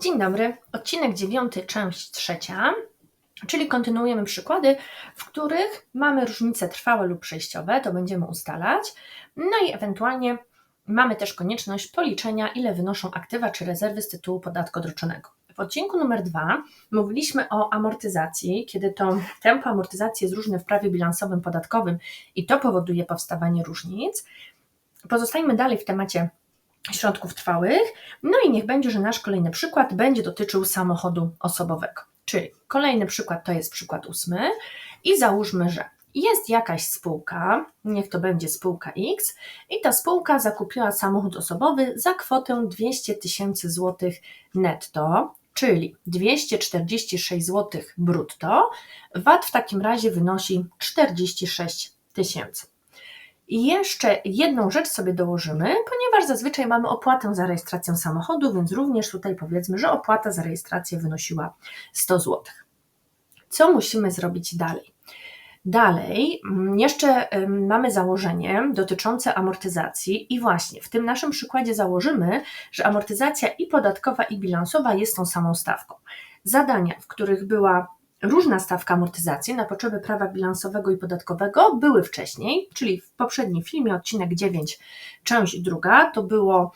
Dzień dobry, odcinek dziewiąty, część trzecia, czyli kontynuujemy przykłady, w których mamy różnice trwałe lub przejściowe, to będziemy ustalać, no i ewentualnie mamy też konieczność policzenia, ile wynoszą aktywa czy rezerwy z tytułu podatku odroczonego. W odcinku numer dwa mówiliśmy o amortyzacji, kiedy to tempo amortyzacji jest różne w prawie bilansowym podatkowym i to powoduje powstawanie różnic. Pozostajmy dalej w temacie środków trwałych. No i niech będzie, że nasz kolejny przykład będzie dotyczył samochodu osobowego. Czyli kolejny przykład to jest przykład ósmy i załóżmy, że jest jakaś spółka, niech to będzie spółka X, i ta spółka zakupiła samochód osobowy za kwotę 200 tysięcy złotych netto, czyli 246 zł brutto. VAT w takim razie wynosi 46 tysięcy. I jeszcze jedną rzecz sobie dołożymy, ponieważ zazwyczaj mamy opłatę za rejestrację samochodu, więc również tutaj powiedzmy, że opłata za rejestrację wynosiła 100 zł. Co musimy zrobić dalej? Dalej, mm, jeszcze mamy założenie dotyczące amortyzacji, i właśnie w tym naszym przykładzie założymy, że amortyzacja i podatkowa, i bilansowa jest tą samą stawką. Zadania, w których była różna stawka amortyzacji na potrzeby prawa bilansowego i podatkowego były wcześniej, czyli w poprzednim filmie, odcinek 9, część druga, to, było,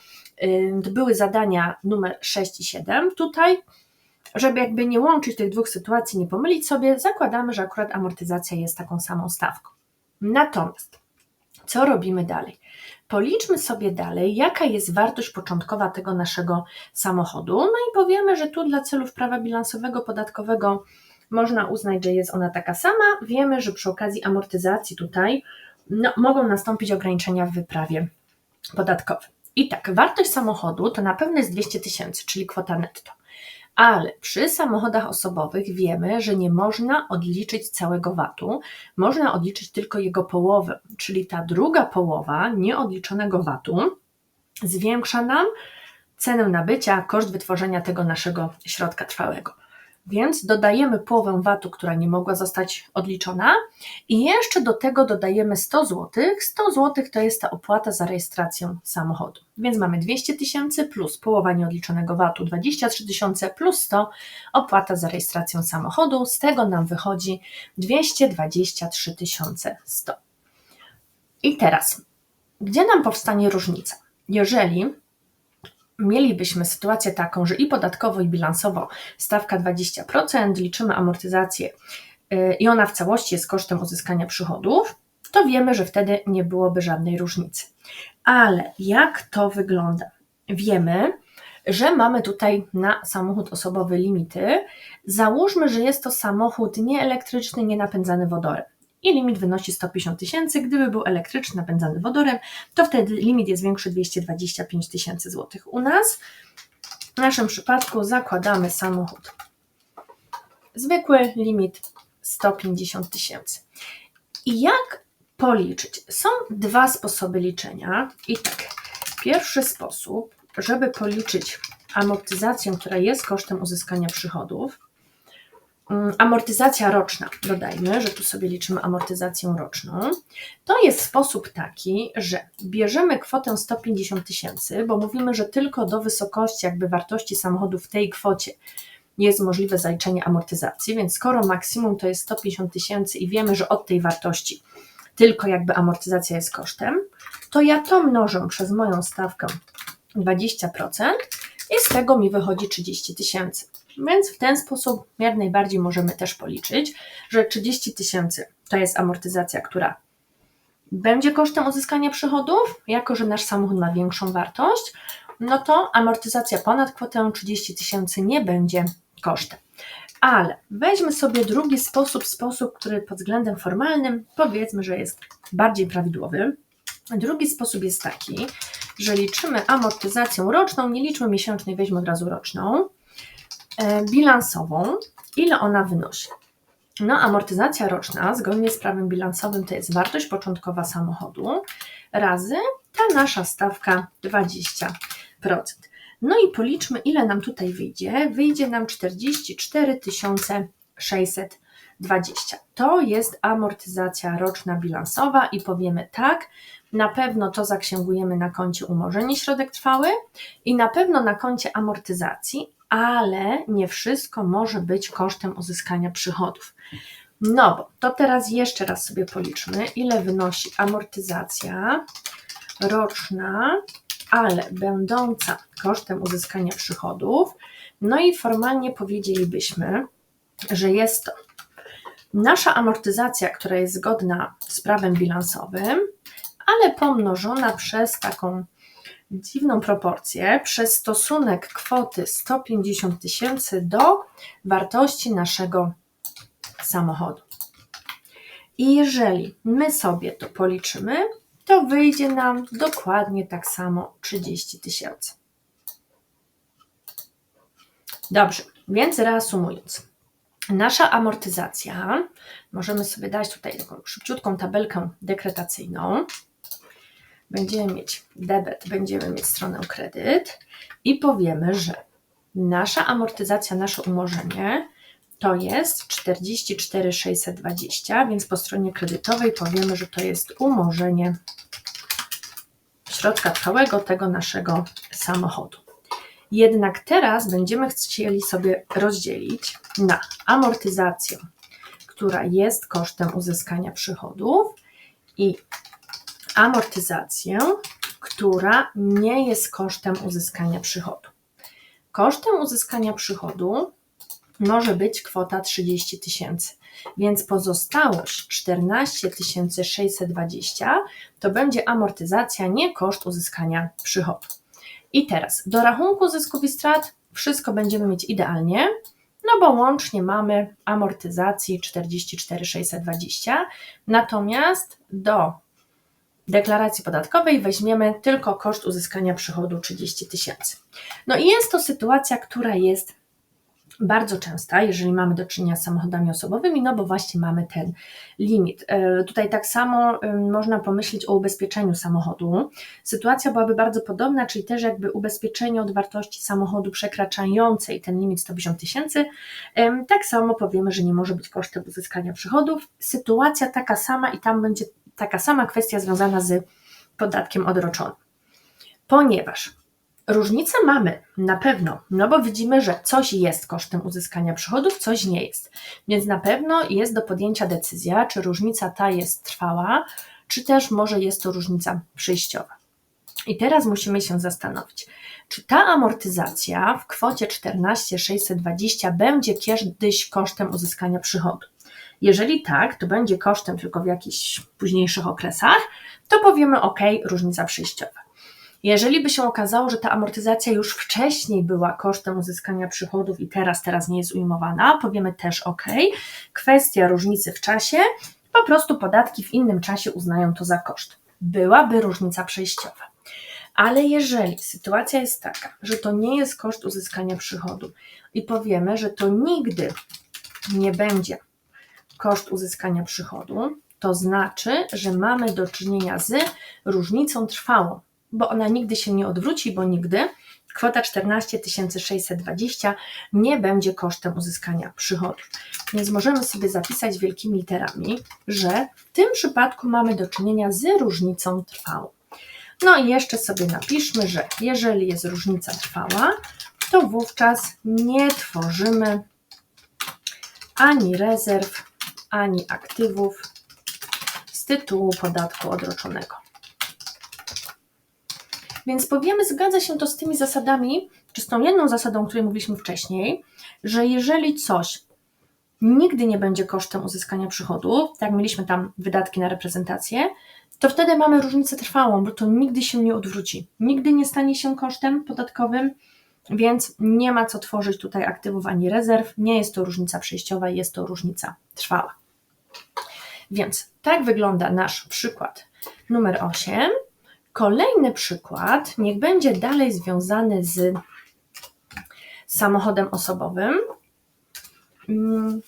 to były zadania numer 6 i 7. Tutaj, żeby jakby nie łączyć tych dwóch sytuacji, nie pomylić sobie, zakładamy, że akurat amortyzacja jest taką samą stawką. Natomiast co robimy dalej? Policzmy sobie dalej, jaka jest wartość początkowa tego naszego samochodu, no i powiemy, że tu dla celów prawa bilansowego, podatkowego można uznać, że jest ona taka sama. Wiemy, że przy okazji amortyzacji tutaj no, mogą nastąpić ograniczenia w wyprawie podatkowej. I tak, wartość samochodu to na pewno jest 200 tysięcy, czyli kwota netto. Ale przy samochodach osobowych wiemy, że nie można odliczyć całego VAT-u, można odliczyć tylko jego połowę, czyli ta druga połowa nieodliczonego VAT-u zwiększa nam cenę nabycia, koszt wytworzenia tego naszego środka trwałego. Więc dodajemy połowę VAT-u, która nie mogła zostać odliczona i jeszcze do tego dodajemy 100 zł. 100 zł to jest ta opłata za rejestrację samochodu. Więc mamy 200 tysięcy plus połowa nieodliczonego VAT-u 23 tysiące plus 100 opłata za rejestrację samochodu. Z tego nam wychodzi 223 100. I teraz, gdzie nam powstanie różnica? Jeżeli mielibyśmy sytuację taką, że i podatkowo, i bilansowo stawka 20%, liczymy amortyzację y, i ona w całości jest kosztem uzyskania przychodów, to wiemy, że wtedy nie byłoby żadnej różnicy. Ale jak to wygląda? Wiemy, że mamy tutaj na samochód osobowy limity. Załóżmy, że jest to samochód nieelektryczny, nienapędzany wodorem i limit wynosi 150 tysięcy. Gdyby był elektryczny, napędzany wodorem, to wtedy limit jest większy 225 tysięcy złotych. U nas w naszym przypadku zakładamy samochód. Zwykły limit 150 tysięcy. I jak policzyć? Są dwa sposoby liczenia. I tak, pierwszy sposób, żeby policzyć amortyzację, która jest kosztem uzyskania przychodów, amortyzacja roczna, dodajmy, że tu sobie liczymy amortyzację roczną, to jest sposób taki, że bierzemy kwotę 150 tysięcy, bo mówimy, że tylko do wysokości jakby wartości samochodu w tej kwocie jest możliwe zaliczenie amortyzacji, więc skoro maksimum to jest 150 tysięcy i wiemy, że od tej wartości tylko jakby amortyzacja jest kosztem, to ja to mnożę przez moją stawkę 20% i z tego mi wychodzi 30 tysięcy. Więc w ten sposób jak najbardziej możemy też policzyć, że 30 tysięcy to jest amortyzacja, która będzie kosztem uzyskania przychodów, jako że nasz samochód ma większą wartość, no to amortyzacja ponad kwotę 30 tysięcy nie będzie kosztem. Ale weźmy sobie drugi sposób, sposób, który pod względem formalnym powiedzmy, że jest bardziej prawidłowy. Drugi sposób jest taki, że liczymy amortyzację roczną, nie liczmy miesięcznej, weźmy od razu roczną. E, bilansową, ile ona wynosi. No, amortyzacja roczna, zgodnie z prawem bilansowym, to jest wartość początkowa samochodu razy ta nasza stawka 20%. No i policzmy, ile nam tutaj wyjdzie. Wyjdzie nam 44 620. To jest amortyzacja roczna bilansowa i powiemy tak, na pewno to zaksięgujemy na koncie umorzenie środek trwały i na pewno na koncie amortyzacji, ale nie wszystko może być kosztem uzyskania przychodów. No bo to teraz jeszcze raz sobie policzmy, ile wynosi amortyzacja roczna, ale będąca kosztem uzyskania przychodów. No i formalnie powiedzielibyśmy, że jest to nasza amortyzacja, która jest zgodna z prawem bilansowym, ale pomnożona przez taką dziwną proporcję, przez stosunek kwoty 150 tysięcy do wartości naszego samochodu. I jeżeli my sobie to policzymy, to wyjdzie nam dokładnie tak samo 30 tysięcy. Dobrze, więc reasumując, nasza amortyzacja, możemy sobie dać tutaj taką szybciutką tabelkę dekretacyjną. Będziemy mieć debet, będziemy mieć stronę kredyt i powiemy, że nasza amortyzacja, nasze umorzenie to jest 44 620, więc po stronie kredytowej powiemy, że to jest umorzenie środka trwałego tego naszego samochodu. Jednak teraz będziemy chcieli sobie rozdzielić na amortyzację, która jest kosztem uzyskania przychodów i amortyzację, która nie jest kosztem uzyskania przychodu. Kosztem uzyskania przychodu może być kwota 30 tysięcy, więc pozostałość 14 620 to będzie amortyzacja, nie koszt uzyskania przychodu. I teraz do rachunku zysków i strat wszystko będziemy mieć idealnie, no bo łącznie mamy amortyzacji 44 620, natomiast do deklaracji podatkowej weźmiemy tylko koszt uzyskania przychodu 30 tysięcy. No i jest to sytuacja, która jest bardzo częsta, jeżeli mamy do czynienia z samochodami osobowymi, no bo właśnie mamy ten limit. E, tutaj tak samo można pomyśleć o ubezpieczeniu samochodu. Sytuacja byłaby bardzo podobna, czyli też jakby ubezpieczenie od wartości samochodu przekraczającej ten limit 150 tysięcy, tak samo powiemy, że nie może być kosztem uzyskania przychodów. Sytuacja taka sama i tam będzie taka sama kwestia związana z podatkiem odroczonym. Ponieważ Różnice mamy na pewno, no bo widzimy, że coś jest kosztem uzyskania przychodów, coś nie jest. Więc na pewno jest do podjęcia decyzja, czy różnica ta jest trwała, czy też może jest to różnica przejściowa. I teraz musimy się zastanowić, czy ta amortyzacja w kwocie 14 620 będzie kiedyś kosztem uzyskania przychodu. Jeżeli tak, to będzie kosztem tylko w jakichś późniejszych okresach, to powiemy OK, różnica przejściowa. Jeżeli by się okazało, że ta amortyzacja już wcześniej była kosztem uzyskania przychodów i teraz, teraz nie jest ujmowana, powiemy też OK. Kwestia różnicy w czasie, po prostu podatki w innym czasie uznają to za koszt. Byłaby różnica przejściowa. Ale jeżeli sytuacja jest taka, że to nie jest koszt uzyskania przychodu i powiemy, że to nigdy nie będzie koszt uzyskania przychodu, to znaczy, że mamy do czynienia z różnicą trwałą bo ona nigdy się nie odwróci, bo nigdy kwota 14 620 nie będzie kosztem uzyskania przychodów. Więc możemy sobie zapisać wielkimi literami, że w tym przypadku mamy do czynienia z różnicą trwałą. No i jeszcze sobie napiszmy, że jeżeli jest różnica trwała, to wówczas nie tworzymy ani rezerw, ani aktywów z tytułu podatku odroczonego. Więc powiemy, zgadza się to z tymi zasadami, czy z tą jedną zasadą, o której mówiliśmy wcześniej, że jeżeli coś nigdy nie będzie kosztem uzyskania przychodu, tak mieliśmy tam wydatki na reprezentację, to wtedy mamy różnicę trwałą, bo to nigdy się nie odwróci. Nigdy nie stanie się kosztem podatkowym, więc nie ma co tworzyć tutaj aktywów ani rezerw. Nie jest to różnica przejściowa, jest to różnica trwała. Więc tak wygląda nasz przykład numer 8. Kolejny przykład, niech będzie dalej związany z samochodem osobowym. Mm,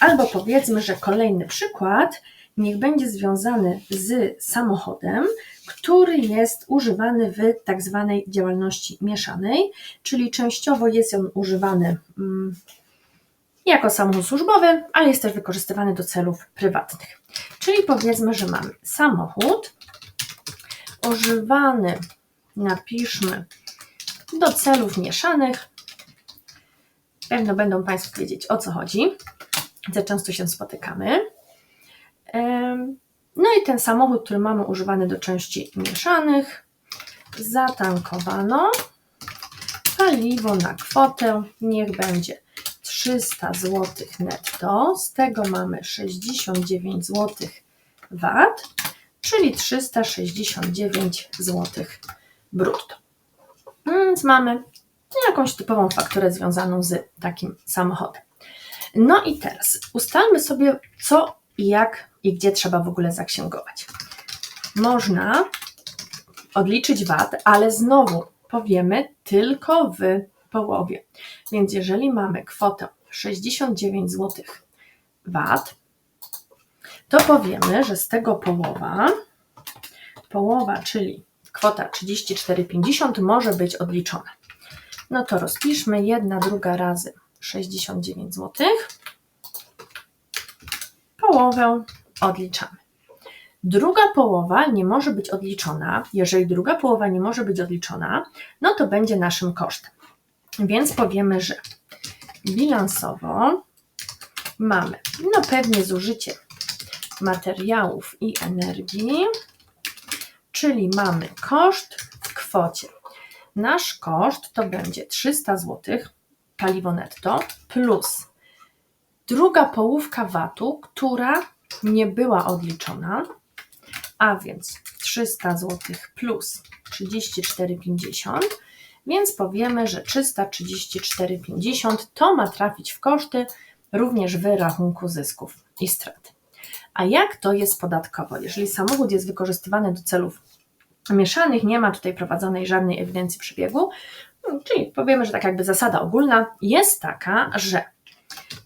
albo powiedzmy, że kolejny przykład niech będzie związany z samochodem, który jest używany w tak zwanej działalności mieszanej, czyli częściowo jest on używany mm, jako samochód służbowy, ale jest też wykorzystywany do celów prywatnych. Czyli powiedzmy, że mamy samochód, używany, napiszmy, do celów mieszanych Pewno będą Państwo wiedzieć o co chodzi. Za często się spotykamy. No i ten samochód, który mamy używany do części mieszanych, zatankowano. Paliwo na kwotę niech będzie 300 zł netto, z tego mamy 69 zł VAT, czyli 369 zł brutto. Więc mamy jakąś typową fakturę związaną z takim samochodem. No i teraz ustalmy sobie, co i jak i gdzie trzeba w ogóle zaksięgować. Można odliczyć VAT, ale znowu powiemy tylko w połowie. Więc jeżeli mamy kwotę 69 zł VAT, to powiemy, że z tego połowa, połowa, czyli kwota 34,50 może być odliczona. No to rozpiszmy jedna, druga razy 69 zł. Połowę odliczamy. Druga połowa nie może być odliczona. Jeżeli druga połowa nie może być odliczona, no to będzie naszym kosztem. Więc powiemy, że bilansowo mamy no pewnie zużycie materiałów i energii, czyli mamy koszt w kwocie. Nasz koszt to będzie 300 zł paliwo netto plus druga połówka VAT-u, która nie była odliczona, a więc 300 zł plus 34,50, więc powiemy, że 334,50 to ma trafić w koszty również w rachunku zysków i strat. A jak to jest podatkowo? Jeżeli samochód jest wykorzystywany do celów mieszanych, nie ma tutaj prowadzonej żadnej ewidencji przebiegu, czyli powiemy, że tak jakby zasada ogólna jest taka, że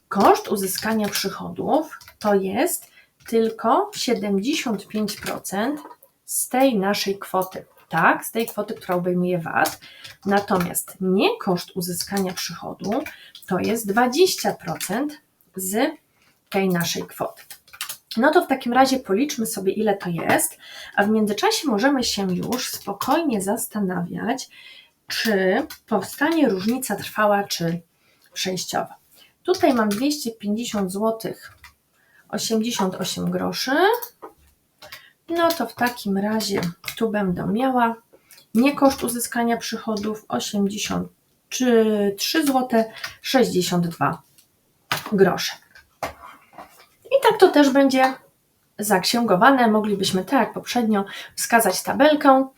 koszt uzyskania przychodów to jest tylko 75% z tej naszej kwoty, tak, z tej kwoty, która obejmuje VAT. Natomiast nie koszt uzyskania przychodu to jest 20% z tej naszej kwoty. No to w takim razie policzmy sobie, ile to jest, a w międzyczasie możemy się już spokojnie zastanawiać, czy powstanie różnica trwała, czy przejściowa. Tutaj mam 250 zł 88 groszy. No to w takim razie tu będę miała nie koszt uzyskania przychodów 83 zł 62 grosze. I tak to też będzie zaksięgowane. Moglibyśmy tak jak poprzednio wskazać tabelkę.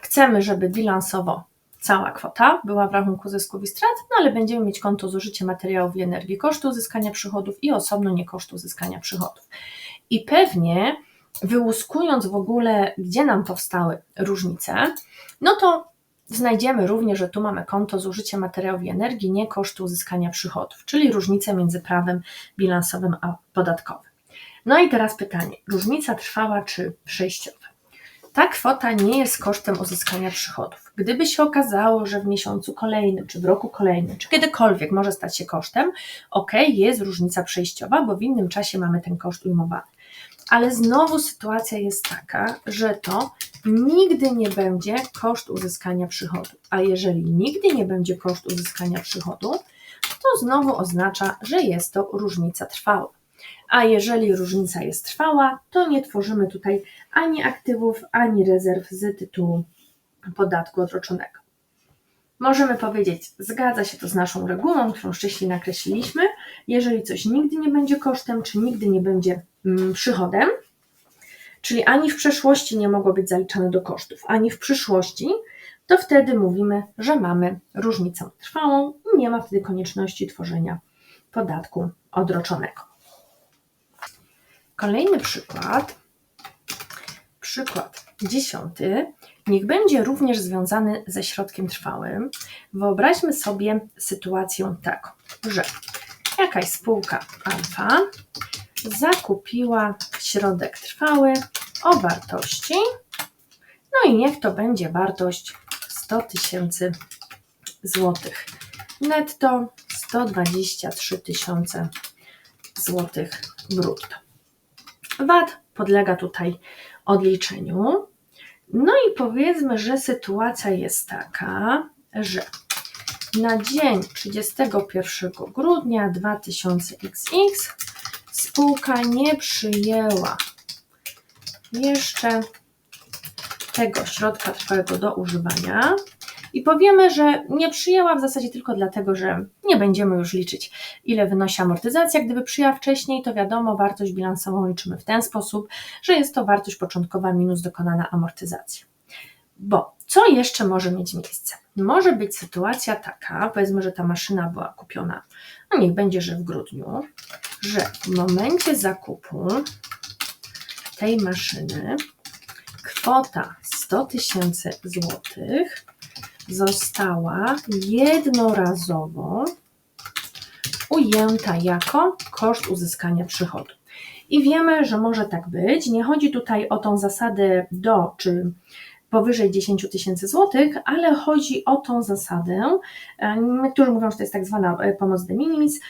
Chcemy, żeby bilansowo cała kwota była w rachunku zysków i strat, no ale będziemy mieć konto zużycie materiałów i energii, kosztu uzyskania przychodów i osobno nie kosztu uzyskania przychodów. I pewnie wyłuskując w ogóle, gdzie nam powstały różnice, no to znajdziemy również, że tu mamy konto zużycie materiałów i energii, nie kosztu uzyskania przychodów, czyli różnicę między prawem bilansowym a podatkowym. No i teraz pytanie, różnica trwała czy przejściowa? Ta kwota nie jest kosztem uzyskania przychodów. Gdyby się okazało, że w miesiącu kolejnym, czy w roku kolejnym, czy kiedykolwiek może stać się kosztem, ok, jest różnica przejściowa, bo w innym czasie mamy ten koszt ujmowany. Ale znowu sytuacja jest taka, że to nigdy nie będzie koszt uzyskania przychodu. A jeżeli nigdy nie będzie koszt uzyskania przychodu, to znowu oznacza, że jest to różnica trwała a jeżeli różnica jest trwała, to nie tworzymy tutaj ani aktywów, ani rezerw z tytułu podatku odroczonego. Możemy powiedzieć, zgadza się to z naszą regułą, którą wcześniej nakreśliliśmy. Jeżeli coś nigdy nie będzie kosztem, czy nigdy nie będzie przychodem, czyli ani w przeszłości nie mogło być zaliczane do kosztów, ani w przyszłości, to wtedy mówimy, że mamy różnicę trwałą i nie ma wtedy konieczności tworzenia podatku odroczonego. Kolejny przykład, przykład dziesiąty, niech będzie również związany ze środkiem trwałym. Wyobraźmy sobie sytuację taką, że jakaś spółka alfa zakupiła środek trwały o wartości, no i niech to będzie wartość 100 tysięcy złotych. Netto 123 tysiące złotych brutto. VAT podlega tutaj odliczeniu. No i powiedzmy, że sytuacja jest taka, że na dzień 31 grudnia 2000XX spółka nie przyjęła jeszcze tego środka trwałego do używania i powiemy, że nie przyjęła w zasadzie tylko dlatego, że nie będziemy już liczyć, ile wynosi amortyzacja. Gdyby przyjęła wcześniej, to wiadomo, wartość bilansową liczymy w ten sposób, że jest to wartość początkowa minus dokonana amortyzacja. Bo co jeszcze może mieć miejsce? Może być sytuacja taka, powiedzmy, że ta maszyna była kupiona, no niech będzie, że w grudniu, że w momencie zakupu tej maszyny kwota 100 tysięcy złotych została jednorazowo ujęta jako koszt uzyskania przychodu. I wiemy, że może tak być. Nie chodzi tutaj o tą zasadę do czy powyżej 10 tysięcy złotych, ale chodzi o tą zasadę, niektórzy mówią, że to jest tak zwana e, pomoc de minimis,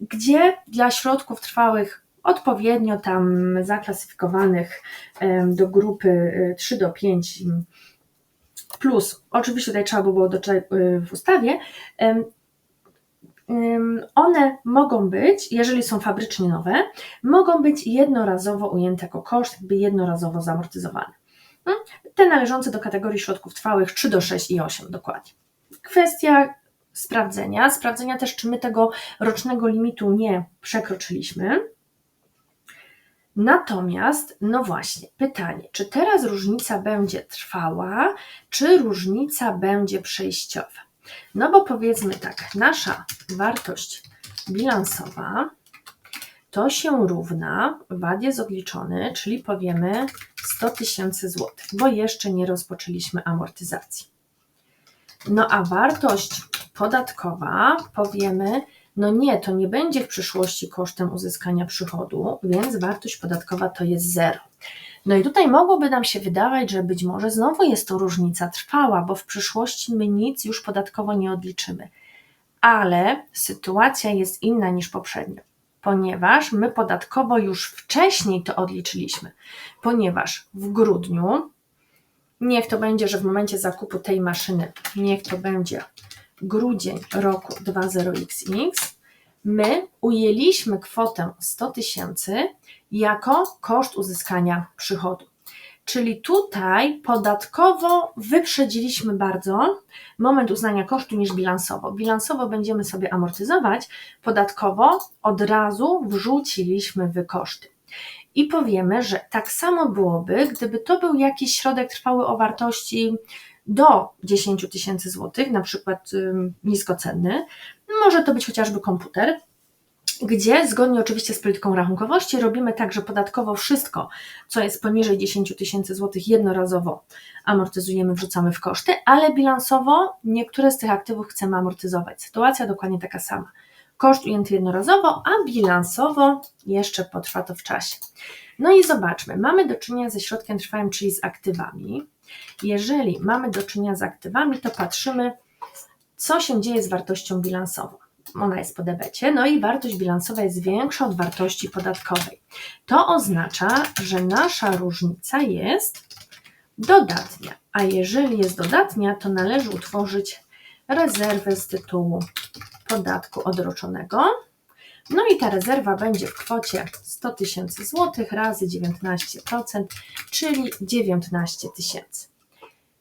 gdzie dla środków trwałych odpowiednio tam zaklasyfikowanych do grupy 3 e, do 5 plus, oczywiście tutaj trzeba by było doczytać e, w ustawie, one mogą być, jeżeli są fabrycznie nowe, mogą być jednorazowo ujęte jako koszt, jakby jednorazowo zamortyzowane. Te należące do kategorii środków trwałych 3 do 6 i 8 dokładnie. Kwestia sprawdzenia, sprawdzenia też, czy my tego rocznego limitu nie przekroczyliśmy. Natomiast, no właśnie, pytanie, czy teraz różnica będzie trwała, czy różnica będzie przejściowa? No bo powiedzmy tak, nasza wartość bilansowa to się równa, VAT jest odliczony, czyli powiemy 100 tysięcy złotych, bo jeszcze nie rozpoczęliśmy amortyzacji. No a wartość podatkowa powiemy, no nie, to nie będzie w przyszłości kosztem uzyskania przychodu, więc wartość podatkowa to jest zero. No i tutaj mogłoby nam się wydawać, że być może znowu jest to różnica trwała, bo w przyszłości my nic już podatkowo nie odliczymy. Ale sytuacja jest inna niż poprzednio, ponieważ my podatkowo już wcześniej to odliczyliśmy, ponieważ w grudniu, niech to będzie, że w momencie zakupu tej maszyny, niech to będzie grudzień roku 20XX, my ujęliśmy kwotę 100 tysięcy jako koszt uzyskania przychodu. Czyli tutaj podatkowo wyprzedziliśmy bardzo moment uznania kosztu niż bilansowo. Bilansowo będziemy sobie amortyzować, podatkowo od razu wrzuciliśmy w koszty. I powiemy, że tak samo byłoby, gdyby to był jakiś środek trwały o wartości do 10 tysięcy złotych, na przykład niskocenny. Może to być chociażby komputer, gdzie zgodnie oczywiście z polityką rachunkowości robimy tak, że podatkowo wszystko, co jest poniżej 10 tysięcy złotych jednorazowo amortyzujemy, wrzucamy w koszty, ale bilansowo niektóre z tych aktywów chcemy amortyzować. Sytuacja dokładnie taka sama. Koszt ujęty jednorazowo, a bilansowo jeszcze potrwa to w czasie. No i zobaczmy, mamy do czynienia ze środkiem trwałym, czyli z aktywami. Jeżeli mamy do czynienia z aktywami, to patrzymy, co się dzieje z wartością bilansową. Ona jest po debecie, no i wartość bilansowa jest większa od wartości podatkowej. To oznacza, że nasza różnica jest dodatnia, a jeżeli jest dodatnia, to należy utworzyć rezerwę z tytułu podatku odroczonego. No i ta rezerwa będzie w kwocie 100 tysięcy złotych razy 19%, czyli 19 tysięcy.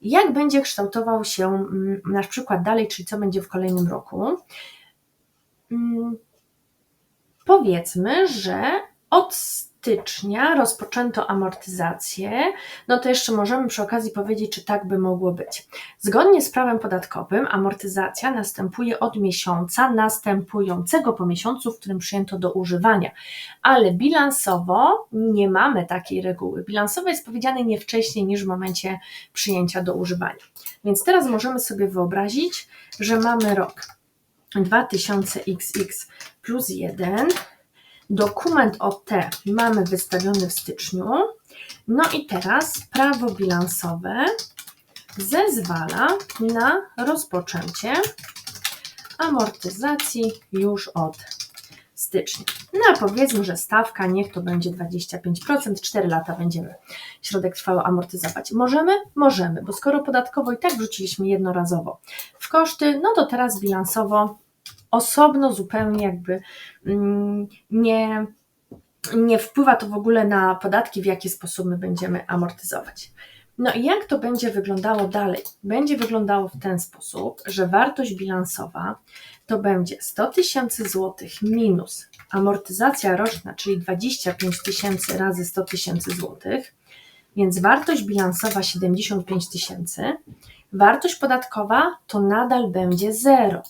Jak będzie kształtował się mm, nasz przykład dalej, czyli co będzie w kolejnym roku? Mm, powiedzmy, że od stycznia rozpoczęto amortyzację, no to jeszcze możemy przy okazji powiedzieć, czy tak by mogło być. Zgodnie z prawem podatkowym amortyzacja następuje od miesiąca następującego po miesiącu, w którym przyjęto do używania, ale bilansowo nie mamy takiej reguły. Bilansowo jest powiedziane nie wcześniej niż w momencie przyjęcia do używania. Więc teraz możemy sobie wyobrazić, że mamy rok 2000XX plus 1. Dokument OT mamy wystawiony w styczniu. No i teraz prawo bilansowe zezwala na rozpoczęcie amortyzacji już od stycznia. No a powiedzmy, że stawka niech to będzie 25%, 4 lata będziemy środek trwały amortyzować. Możemy? Możemy, bo skoro podatkowo i tak wrzuciliśmy jednorazowo w koszty, no to teraz bilansowo osobno zupełnie jakby mm, nie, nie wpływa to w ogóle na podatki, w jaki sposób my będziemy amortyzować. No i jak to będzie wyglądało dalej? Będzie wyglądało w ten sposób, że wartość bilansowa to będzie 100 tysięcy złotych minus amortyzacja roczna, czyli 25 tysięcy razy 100 tysięcy złotych, więc wartość bilansowa 75 tysięcy, wartość podatkowa to nadal będzie 0.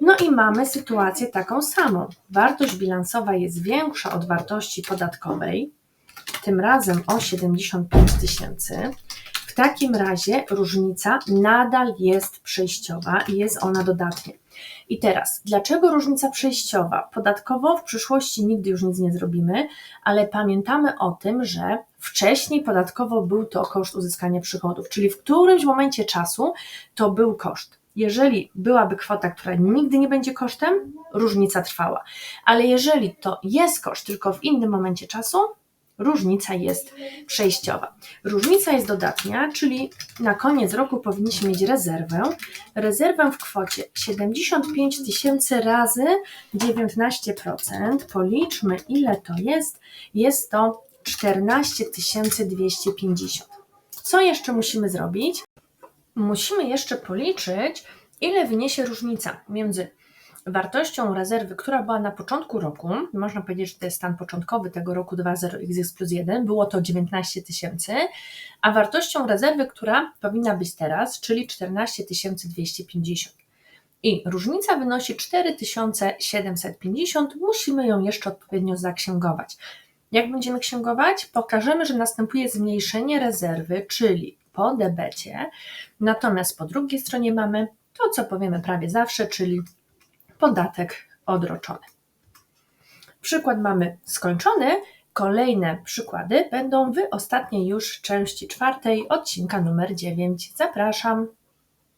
No i mamy sytuację taką samą. Wartość bilansowa jest większa od wartości podatkowej, tym razem o 75 tysięcy. W takim razie różnica nadal jest przejściowa i jest ona dodatnia. I teraz, dlaczego różnica przejściowa? Podatkowo w przyszłości nigdy już nic nie zrobimy, ale pamiętamy o tym, że wcześniej podatkowo był to koszt uzyskania przychodów, czyli w którymś momencie czasu to był koszt. Jeżeli byłaby kwota, która nigdy nie będzie kosztem, różnica trwała. Ale jeżeli to jest koszt, tylko w innym momencie czasu, różnica jest przejściowa. Różnica jest dodatnia, czyli na koniec roku powinniśmy mieć rezerwę. Rezerwę w kwocie 75 tysięcy razy 19%. Policzmy, ile to jest. Jest to 14 250. Co jeszcze musimy zrobić? Musimy jeszcze policzyć, ile wyniesie różnica między wartością rezerwy, która była na początku roku, można powiedzieć, że to jest stan początkowy tego roku 2.0XX plus 1, było to 19 tysięcy, a wartością rezerwy, która powinna być teraz, czyli 14 250. I różnica wynosi 4750, musimy ją jeszcze odpowiednio zaksięgować. Jak będziemy księgować? Pokażemy, że następuje zmniejszenie rezerwy, czyli po debecie, natomiast po drugiej stronie mamy to, co powiemy prawie zawsze, czyli podatek odroczony. Przykład mamy skończony. Kolejne przykłady będą w ostatniej już części czwartej odcinka numer 9. Zapraszam.